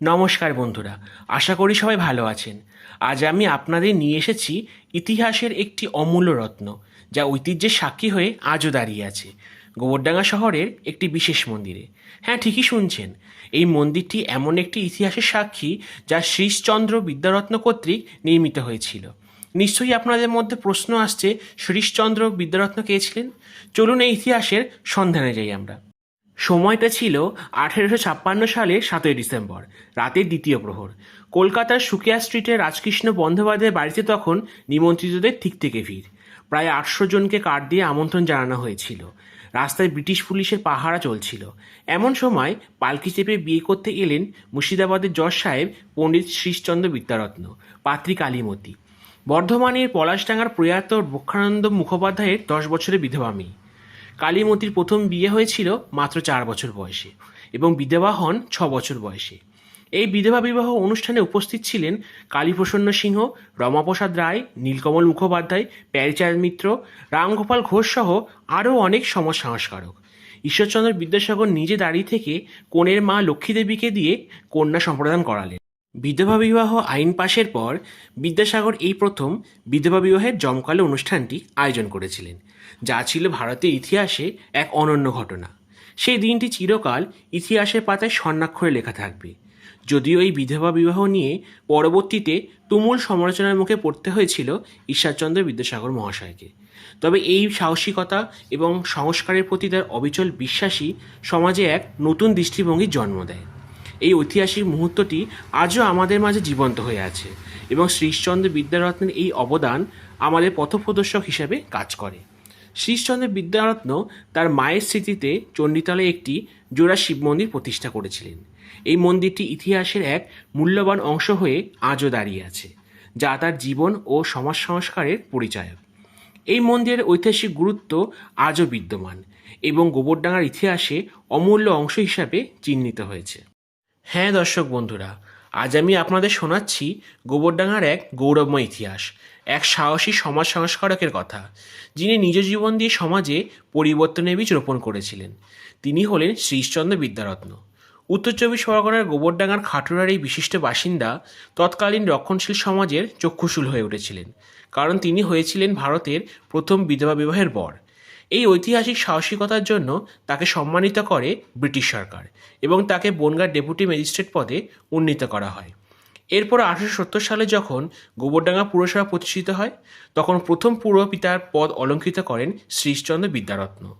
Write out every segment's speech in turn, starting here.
নমস্কার বন্ধুরা, আশা করি সবাই ভালো আছেন। আজ আমি আপনাদের নিয়ে এসেছি ইতিহাসের একটি অমূল্য রত্ন, যা ঐতিহ্যের সাক্ষী হয়ে আজও দাঁড়িয়ে আছে, গোবরডাঙ্গা শহরের একটি বিশেষ মন্দিরে। হ্যাঁ ঠিকই শুনছেন, এই মন্দিরটি এমন একটি ইতিহাসের সাক্ষী যা শ্রীশচন্দ্র বিদ্যারত্ন কর্তৃক নির্মিত হয়েছিল। নিশ্চয়ই আপনাদের মধ্যে প্রশ্ন আসছে, শ্রীশচন্দ্র বিদ্যারত্ন কে ছিলেন? চলুন এই ইতিহাসের সন্ধানে যাই আমরা। সময়টা ছিল আঠেরোশো ছাপ্পান্ন সালের সাতই ডিসেম্বর, রাতের দ্বিতীয় প্রহর। কলকাতার সুকিয়া স্ট্রিটে রাজকৃষ্ণ বন্দ্যোপাধ্যায়ের বাড়িতে তখন নিমন্ত্রিতদের ঠিক থেকে ভিড়। প্রায় আটশো জনকে কার্ড দিয়ে আমন্ত্রণ জানানো হয়েছিল। রাস্তায় ব্রিটিশ পুলিশের পাহারা চলছিল। এমন সময় পালকি চেপে বিয়ে করতে এলেন মুর্শিদাবাদের জজ সাহেব পণ্ডিত শ্রীশচন্দ্র বিদ্যারত্ন পাত্রী কালীমতি বর্ধমানের পলাশডাঙ্গার প্রয়াত বক্ষানন্দ মুখোপাধ্যায়ের দশ বছরের বিধবা মেয়ে। কালীমতির প্রথম বিয়ে হয়েছিল মাত্র চার বছর বয়সে এবং বিধবা হন ছ বছর বয়সে। এই বিধবা বিবাহ অনুষ্ঠানে উপস্থিত ছিলেন কালীপ্রসন্ন সিংহ, রমাপ্রসাদ রায়, নীলকমল মুখোপাধ্যায়, প্যারিচাঁদ মিত্র, রামগোপাল ঘোষ সহ আরও অনেক সমাজ সংস্কারক ঈশ্বরচন্দ্র বিদ্যাসাগর নিজে দাঁড়িয়ে থেকে কনের মা লক্ষ্মীদেবীকে দিয়ে কন্যা সম্প্রদান করালেন। বিধবা বিবাহ আইন পাশের পর বিদ্যাসাগর এই প্রথম বিধবা বিবাহের জমকালো অনুষ্ঠানটি আয়োজন করেছিলেন, যা ছিল ভারতের ইতিহাসে এক অনন্য ঘটনা। সেই দিনটি চিরকাল ইতিহাসের পাতায় স্বর্ণাক্ষরে লেখা থাকবে। যদিও এই বিধবা বিবাহ নিয়ে পরবর্তীতে তুমুল সমালোচনার মুখে পড়তে হয়েছিল ঈশ্বরচন্দ্র বিদ্যাসাগর মহাশয়কে। তবে এই সাহসিকতা এবং সংস্কারের প্রতি তার অবিচল বিশ্বাসী সমাজে এক নতুন দৃষ্টিভঙ্গির জন্ম দেয়। এই ঐতিহাসিক মুহূর্তটি আজও আমাদের মাঝে জীবন্ত হয়ে আছে এবং শ্রীশচন্দ্র বিদ্যারত্নের এই অবদান আমাদের পথপ্রদর্শক হিসেবে কাজ করে। শ্রীশচন্দ্র বিদ্যারত্ন তার মায়ের স্মৃতিতে চণ্ডীতলে একটি জোড়া শিব মন্দির প্রতিষ্ঠা করেছিলেন। এই মন্দিরটি ইতিহাসের এক মূল্যবান অংশ হয়ে আজও দাঁড়িয়ে আছে, যা তার জীবন ও সমাজ সংস্কারের পরিচায়ক। এই মন্দিরের ঐতিহাসিক গুরুত্ব আজও বিদ্যমান এবং গোবরডাঙ্গার ইতিহাসে অমূল্য অংশ হিসাবে চিহ্নিত হয়েছে। হ্যাঁ দর্শক বন্ধুরা, আজ আমি আপনাদের শোনাচ্ছি গোবরডাঙ্গার এক গৌরবময় ইতিহাস, এক সাহসী সমাজ সংস্কারকের কথা, যিনি নিজ জীবন দিয়ে সমাজে পরিবর্তনের বীজ রোপণ করেছিলেন। তিনি হলেন শ্রীশচন্দ্র বিদ্যারত্ন। উত্তর চব্বিশ পরগনার গোবরডাঙ্গার খাটুরার এই বিশিষ্ট বাসিন্দা তৎকালীন রক্ষণশীল সমাজের চক্ষুশূল হয়ে উঠেছিলেন, কারণ তিনি হয়েছিলেন ভারতের প্রথম বিধবা বিবাহের বর। এই ঐতিহাসিক সাহসিকতার জন্য তাকে সম্মানিত করে ব্রিটিশ সরকার এবং তাকে বনগাঁ ডেপুটি ম্যাজিস্ট্রেট পদে উন্নীত করা হয়। এরপর আঠারোশো সত্তর সালে যখন গোবরডাঙ্গা পুরসভা প্রতিষ্ঠিত হয়, তখন প্রথম পুরপিতার পদ অলঙ্কৃত করেন শ্রীশচন্দ্র বিদ্যারত্ন।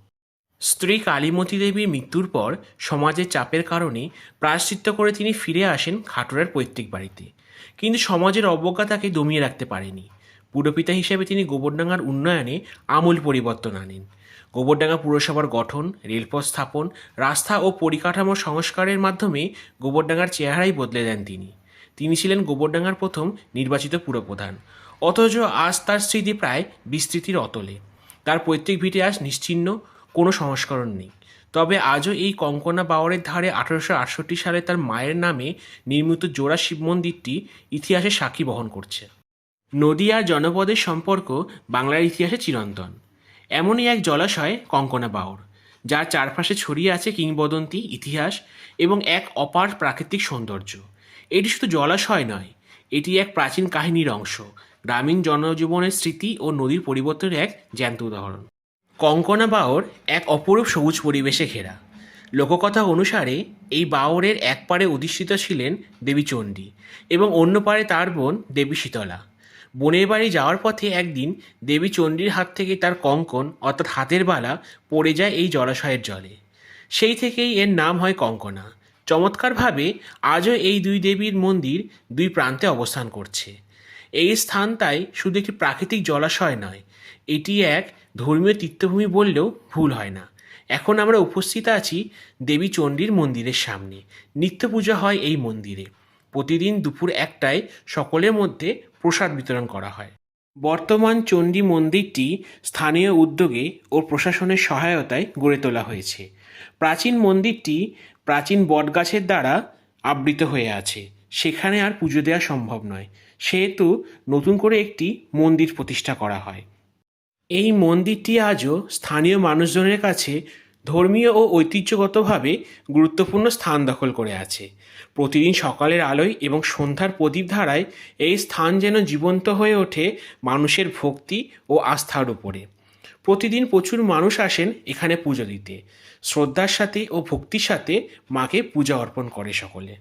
স্ত্রী কালীমতী দেবীর মৃত্যুর পর সমাজের চাপের কারণে প্রায়শ্চিত্ত করে তিনি ফিরে আসেন খাটুরার পৈতৃক বাড়িতে। কিন্তু সমাজের অবজ্ঞা তাকে দমিয়ে রাখতে পারেনি। পুরপিতা হিসেবে তিনি গোবরডাঙ্গার উন্নয়নে আমূল পরিবর্তন আনেন। গোবরডাঙ্গা পুরসভার গঠন, রেলপথ স্থাপন, রাস্তা ও পরিকাঠামো সংস্কারের মাধ্যমে গোবরডাঙ্গার চেহারাই বদলে দেন তিনি। তিনি ছিলেন গোবরডাঙ্গার প্রথম নির্বাচিত পুরপ্রধান। অথচ আজ তার স্মৃতি প্রায় বিস্তৃতির অতলে। তার পৈতৃক ভিটে আজ নিশ্চিহ্ন, কোনো সংস্করণ নেই। তবে আজও এই কঙ্কনা বাওয়ারের ধারে আঠারোশো আটষট্টি সালে তার মায়ের নামে নির্মিত জোড়া শিব মন্দিরটি ইতিহাসে সাক্ষী বহন করছে। নদী আর জনপদের সম্পর্ক বাংলার ইতিহাসে চিরন্তন। এমনই এক জলাশয় কঙ্কনা বাওর যার চারপাশে ছড়িয়ে আছে কিংবদন্তি, ইতিহাস এবং এক অপার প্রাকৃতিক সৌন্দর্য। এটি শুধু জলাশয় নয়, এটি এক প্রাচীন কাহিনীর অংশ, গ্রামীণ জনজীবনের স্মৃতি ও নদীর পরিবর্তনের এক জ্যান্ত উদাহরণ। কঙ্কনা বাওর এক অপরূপ সবুজ পরিবেশে ঘেরা। লোককথা অনুসারে, এই বাওরের এক পারে অধিষ্ঠিত ছিলেন দেবী চণ্ডী এবং অন্য পারে তার বোন দেবী শীতলা। বোনের বাড়ি যাওয়ার পথে একদিন দেবী চণ্ডীর হাত থেকে তার কঙ্কন, অর্থাৎ হাতের বালা, পড়ে যায় এই জলাশয়ের জলে। সেই থেকেই এর নাম হয় কঙ্কনা। চমৎকারভাবে আজও এই দুই দেবীর মন্দির দুই প্রান্তে অবস্থান করছে। এই স্থান তাই শুধু একটি প্রাকৃতিক জলাশয় নয়, এটি এক ধর্মীয় তীর্থভূমি বললেও ভুল হয় না। এখন আমরা উপস্থিত আছি দেবী চণ্ডীর মন্দিরের সামনে। নিত্য পূজা হয় এই মন্দিরে। প্রতিদিন দুপুর একটায় সকলের মধ্যে প্রসাদ বিতরণ করা হয়। বর্তমান চণ্ডী মন্দিরটি স্থানীয় উদ্যোগে ও প্রশাসনের সহায়তায় গড়ে তোলা হয়েছে। প্রাচীন মন্দিরটি প্রাচীন বটগাছের দ্বারা আবৃত হয়ে আছে। সেখানে আর পুজো দেওয়া সম্ভব নয়। সেহেতু নতুন করে একটি মন্দির প্রতিষ্ঠা করা হয়। এই মন্দিরটি আজও স্থানীয় মানুষজনের কাছে ধর্মীয় ও ঐতিহ্যগতভাবে গুরুত্বপূর্ণ স্থান দখল করে আছে। প্রতিদিন সকালের আলোয় এবং সন্ধ্যার প্রদীপ ধারায় এই স্থান যেন জীবন্ত হয়ে ওঠে মানুষের ভক্তি ও আস্থার উপরে। প্রতিদিন প্রচুর মানুষ আসেন এখানে পুজো দিতে। শ্রদ্ধার সাথে ও ভক্তির সাথে মাকে পূজা অর্পণ করে সকলে।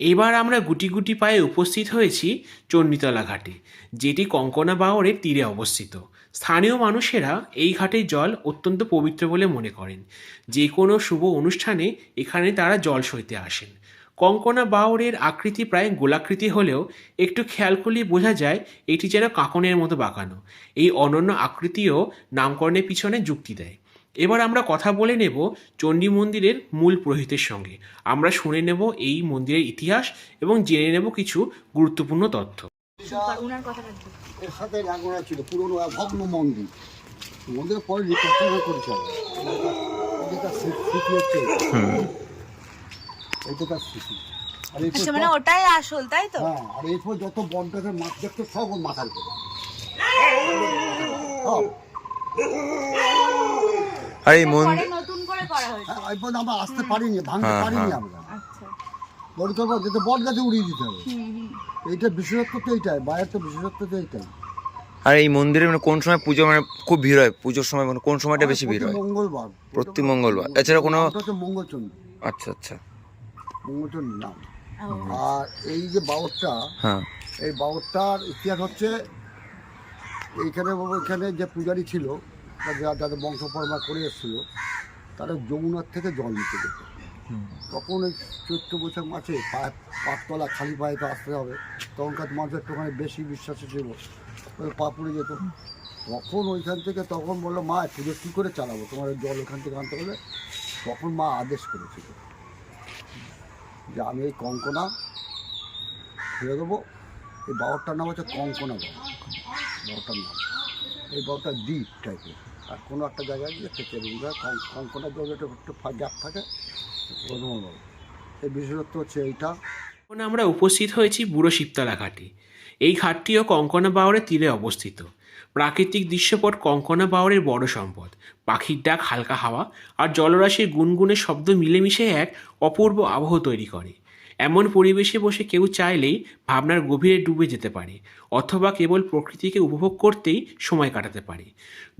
এবার আমরা গুটি গুটি পায়ে উপস্থিত হয়েছি চণ্ডীতলা ঘাটে, যেটি কঙ্কনা বাওরের তীরে অবস্থিত। স্থানীয় মানুষেরা এই ঘাটের জল অত্যন্ত পবিত্র বলে মনে করেন। যে কোনো শুভ অনুষ্ঠানে এখানে তারা জল সইতে আসেন। কঙ্কনা বাওরের আকৃতি প্রায় গোলাকৃতি হলেও একটু খেয়াল করলে বোঝা যায় এটি যেন কাকনের মতো বাঁকানো এই অনন্য আকৃতিও নামকরণের পিছনে যুক্তি দেয়। এবার আমরা কথা বলে নেব চণ্ডী মন্দিরের মূল পুরোহিতের সঙ্গে। আমরা শুনে নেব এই মন্দিরের ইতিহাস এবং জেনে নেব কিছু গুরুত্বপূর্ণ তথ্য। কথা এর সাথে ছিল পুরনো এক ভগ্ন মন্দির। মন্দিরের পরে রিকনস্ট্রাকশন করেছে স্মৃতি হচ্ছে এটা। তার স্মৃতি। আচ্ছা মানে ওটাই আসল তাই তো? হ্যাঁ আর এরপর যত বন গাছের মাছ দেখতো সব ওর মাথার করে আর এই মন্দির নতুন করে করা হয়েছে। হ্যাঁ এরপর আমরা আসতে পারিনি ভাঙতে হ্যাঁ, পারিনি। আমরা। বড় করব যেতে বট গাছে উড়িয়ে দিতে হবে। এইটা বিশেষত্ব তো এইটাই বাইরের তো বিশেষত্ব তো এইটাই। আর এই মন্দিরে মানে কোন সময় পুজো মানে খুব ভিড় হয়? পুজোর সময় মানে কোন সময়টা বেশি ভিড় হয়? মঙ্গলবার। প্রতি মঙ্গলবার। এছাড়া কোনো- মঙ্গলচন্দ্র আচ্ছা আচ্ছা। মঙ্গলচন্দ্র নাম আর এই যে বাউরটা হ্যাঁ। এই বাউরটার ইতিহাস হচ্ছে এইখানে ওইখানে যে পূজারি ছিল যাদের বংশ পরম্পরা করে এসেছিল তারা যমুনার থেকে জল নিতে যেত তখন ওই চৈত্র বৈশাখ মাসে পায়ে পাততলা খালি পায়ে তো আসতে হবে। তখনকার মানুষের একটুখানি বেশি বিশ্বাসী ছিল। ওই পা পড়ে যেত। তখন ওইখান থেকে তখন বলল, মা, পুজো কী করে চালাবো? তোমার জল ওখান থেকে আনতে হলে? তখন মা আদেশ করেছিল যে আমি এই কঙ্কনা ফিরে দেবো। এই বাবরটার নাম হচ্ছে কঙ্কনা বাবা বাবরটার নাম। এই বাবরটা দ্বীপ টাইপের আর কোনো একটা জায়গায় গিয়ে থেকে কঙ্কনা জল একটু গ্যাপ থাকে। এই বিশেষত্ব হচ্ছে এইটা। এখন আমরা উপস্থিত হয়েছি বুড়ো শিবতলা ঘাটে। এই ঘাটটিও কঙ্কনা বাওরের তীরে অবস্থিত। প্রাকৃতিক দৃশ্যপট কঙ্কনা বাওরের বড় সম্পদ। পাখির ডাক হালকা হাওয়া আর জলরাশির গুনগুনের শব্দ মিলেমিশে এক অপূর্ব আবহ তৈরি করে। এমন পরিবেশে বসে কেউ চাইলেই ভাবনার গভীরে ডুবে যেতে পারে, অথবা কেবল প্রকৃতিকে উপভোগ করতেই সময় কাটাতে পারে।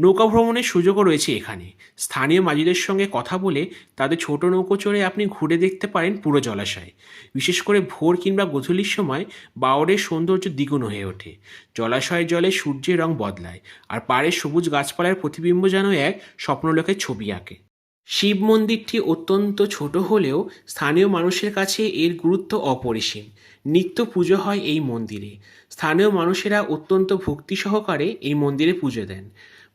নৌকা ভ্রমণের সুযোগও রয়েছে এখানে। স্থানীয় মাঝিদের সঙ্গে কথা বলে তাদের ছোট নৌকো চড়ে আপনি ঘুরে দেখতে পারেন পুরো জলাশয়। বিশেষ করে ভোর কিংবা গোধূলির সময় বাওরের সৌন্দর্য দ্বিগুণ হয়ে ওঠে। জলাশয়ের জলে সূর্যের রং বদলায়, আর পাড়ের সবুজ গাছপালার প্রতিবিম্ব যেন এক স্বপ্নলোকের ছবি আঁকে। শিব মন্দিরটি অত্যন্ত ছোট হলেও স্থানীয় মানুষের কাছে এর গুরুত্ব অপরিসীম। নিত্য পুজো হয় এই মন্দিরে। স্থানীয় মানুষেরা অত্যন্ত ভক্তি সহকারে এই মন্দিরে পুজো দেন।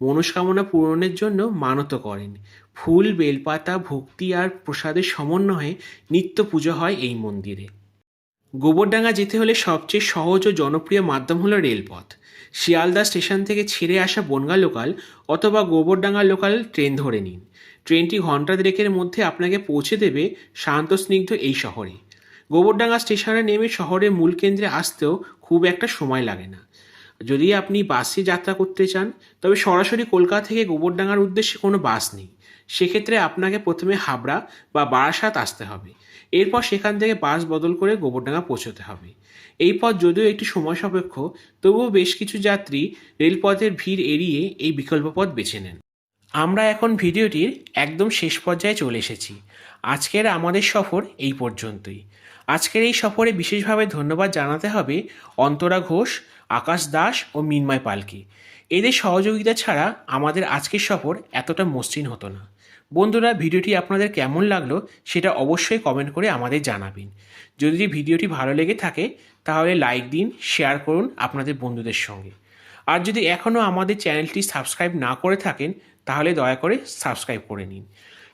মনস্কামনা পূরণের জন্য মানত করেন। ফুল, বেলপাতা, ভক্তি আর প্রসাদের সমন্বয়ে নিত্য পুজো হয় এই মন্দিরে। গোবরডাঙ্গা যেতে হলে সবচেয়ে সহজ ও জনপ্রিয় মাধ্যম হলো রেলপথ। শিয়ালদা স্টেশন থেকে ছেড়ে আসা বনগা লোকাল অথবা গোবরডাঙ্গা লোকাল ট্রেন ধরে নিন। ট্রেনটি ঘণ্টা দেড়েকের মধ্যে আপনাকে পৌঁছে দেবে শান্ত, স্নিগ্ধ এই শহরে। গোবরডাঙ্গা স্টেশনে নেমে শহরের মূল কেন্দ্রে আসতেও খুব একটা সময় লাগে না। যদি আপনি বাসে যাত্রা করতে চান, তবে সরাসরি কলকাতা থেকে গোবরডাঙ্গার উদ্দেশ্যে কোনো বাস নেই। সেক্ষেত্রে আপনাকে প্রথমে হাবড়া বা বারাসাত আসতে হবে। এরপর সেখান থেকে বাস বদল করে গোবরডাঙ্গা পৌঁছতে হবে। এই পথ যদিও একটি সময় সাপেক্ষ, তবুও বেশ কিছু যাত্রী রেলপথের ভিড় এড়িয়ে এই বিকল্প পথ বেছে নেন। আমরা এখন ভিডিওটির একদম শেষ পর্যায়ে চলে এসেছি। আজকের আমাদের সফর এই পর্যন্তই। আজকের এই সফরে বিশেষভাবে ধন্যবাদ জানাতে হবে অন্তরা ঘোষ, আকাশ দাস ও মিনময় পালকে। এদের সহযোগিতা ছাড়া আমাদের আজকের সফর এতটা মসৃণ হতো না। বন্ধুরা, ভিডিওটি আপনাদের কেমন লাগল সেটা অবশ্যই কমেন্ট করে আমাদের জানাবেন। যদি ভিডিওটি ভালো লেগে থাকে, তাহলে লাইক দিন, শেয়ার করুন আপনাদের বন্ধুদের সঙ্গে। আর যদি এখনও আমাদের চ্যানেলটি সাবস্ক্রাইব না করে থাকেন তাহলে দয়া করে সাবস্ক্রাইব করে নিন।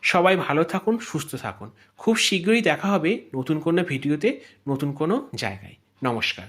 সবাই ভালো থাকুন, সুস্থ থাকুন। খুব শীঘ্রই দেখা হবে নতুন কোনো ভিডিওতে, নতুন কোনো জায়গায়। নমস্কার।